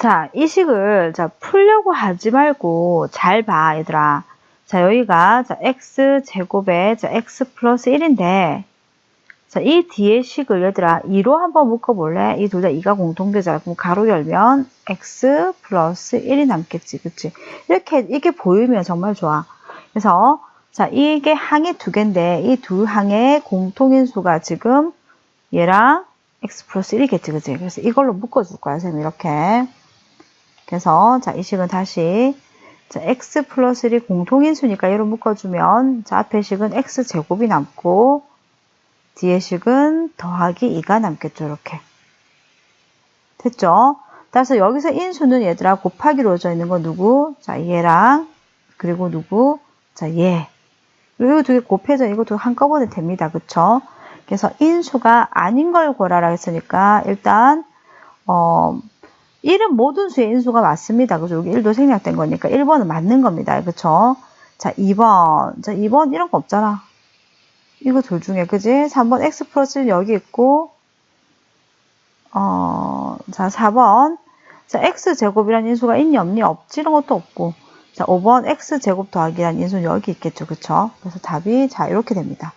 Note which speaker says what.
Speaker 1: 자, 이 식을 자, 풀려고 하지 말고 잘 봐, 얘들아. 자, 여기가 자, x 제곱에 자, x 플러스 1인데 자, 이 뒤에 식을 얘들아 2로 한번 묶어 볼래? 이 둘 다 2가 공통되잖아. 그럼 가로 열면 x 플러스 1이 남겠지. 그치? 이렇게 이게 보이면 정말 좋아. 그래서 자, 이게 항이 두 개인데 이 두 항의 공통인수가 지금 얘랑 x 플러스 1이겠지. 그치? 그래서 이걸로 묶어 줄 거야. 선생님 이렇게. 그래서 자, 이 식은 다시 자, x 플러스 1이 공통인수니까 얘로 묶어주면 자, 앞에 식은 x 제곱이 남고 뒤에 식은 더하기 2가 남겠죠. 이렇게. 됐죠? 따라서 여기서 인수는 얘들아 곱하기로 이루어져 있는 건 누구? 자, 얘랑 그리고 누구? 자, 얘. 그리고 두개 곱해져 이거 두 한꺼번에 됩니다. 그쵸? 그래서 인수가 아닌 걸 고라라 했으니까 일단 어 1은 모든 수의 인수가 맞습니다. 그죠? 여기 1도 생략된 거니까 1번은 맞는 겁니다. 그쵸? 자, 2번. 자, 2번 이런 거 없잖아. 이거 둘 중에, 그지? 3번 x 플러스 1 여기 있고, 어, 자, 4번. 자, x 제곱이라는 인수가 있니 없니? 없지? 이런 것도 없고. 자, 5번 x 제곱 더하기라는 인수는 여기 있겠죠. 그쵸? 그래서 답이 자, 이렇게 됩니다.